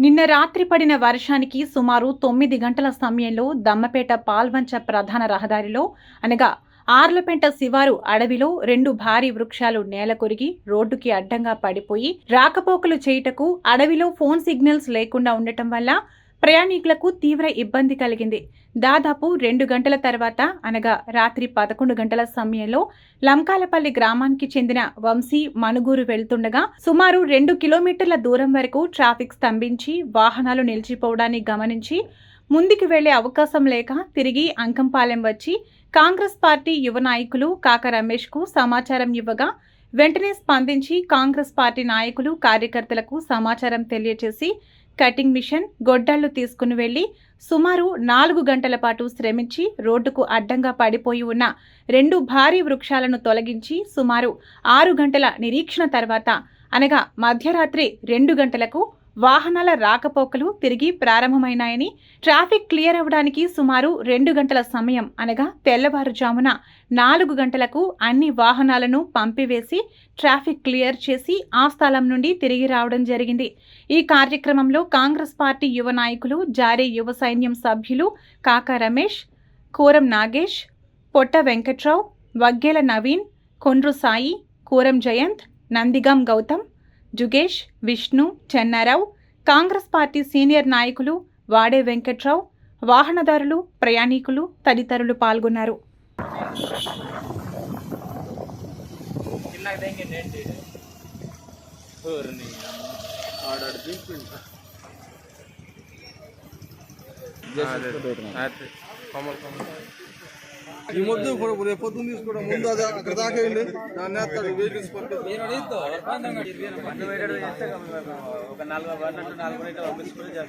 నిన్న రాత్రి పడిన వర్షానికి సుమారు తొమ్మిది గంటల సమయంలో దమ్మపేట పాల్వంచ ప్రధాన రహదారిలో అనగా ఆర్లపెంట శివారు అడవిలో రెండు భారీ వృక్షాలు నేల కొరిగి రోడ్డుకి అడ్డంగా పడిపోయి రాకపోకలు చేయుటకు అడవిలో ఫోన్ సిగ్నల్స్ లేకుండా ఉండటం వల్ల ప్రయాణికులకు తీవ్ర ఇబ్బంది కలిగింది. దాదాపు రెండు గంటల తర్వాత అనగా రాత్రి పదకొండు గంటల సమయంలో లంకాలపల్లి గ్రామానికి చెందిన వంశీ మనుగూరు వెళ్తుండగా సుమారు రెండు కిలోమీటర్ల దూరం వరకు ట్రాఫిక్ స్తంభించి వాహనాలు నిలిచిపోవడాన్ని గమనించి ముందుకు వెళ్ళే అవకాశం లేక తిరిగి అంకంపాలెం వచ్చి కాంగ్రెస్ పార్టీ యువ నాయకులు కాక రమేష్కు సమాచారం ఇవ్వగా వెంటనే స్పందించి కాంగ్రెస్ పార్టీ నాయకులు కార్యకర్తలకు సమాచారం తెలియజేసి కటింగ్ మిషన్ గొడ్డళ్ళు తీసుకుని వెళ్ళి సుమారు నాలుగు గంటల పాటు శ్రమించి రోడ్డుకు అడ్డంగా పడిపోయి ఉన్న రెండు భారీ వృక్షాలను తొలగించి సుమారు ఆరు గంటల నిరీక్షణ తర్వాత అనగా మధ్యరాత్రి రెండు గంటలకు వాహనాల రాకపోకలు తిరిగి ప్రారంభమైనాయని ట్రాఫిక్ క్లియర్ అవ్వడానికి సుమారు రెండు గంటల సమయం అనగా తెల్లవారుజామున నాలుగు గంటలకు అన్ని వాహనాలను పంపివేసి ట్రాఫిక్ క్లియర్ చేసి ఆ స్థలం నుండి తిరిగి రావడం జరిగింది. ఈ కార్యక్రమంలో కాంగ్రెస్ పార్టీ యువ నాయకులు జారీ యువ సైన్యం సభ్యులు కాకా రమేష్ కూరం నాగేష్ పొట్ట వెంకట్రావు వగ్గేల నవీన్ కొండ్రు సాయి కూరం జయంత్ నందిగాం గౌతమ్ జుగేష్ విష్ణు చెన్నారావు కాంగ్రెస్ పార్టీ సీనియర్ నాయకులు వాడే వెంకట్రావు వాహనదారులు ప్రయాణికులు తదితరులు పాల్గొన్నారు. చిన్నగా తెంగిండి ఈ మొద్దు ఇప్పుడు పొద్దున్న తీసుకోవడం ముందు అది అక్కడ దాకా వెళ్ళి దాన్ని వేస్తాడు వెహికల్స్ ఒక నాలుగు నాలుగు పంపించుకుంటే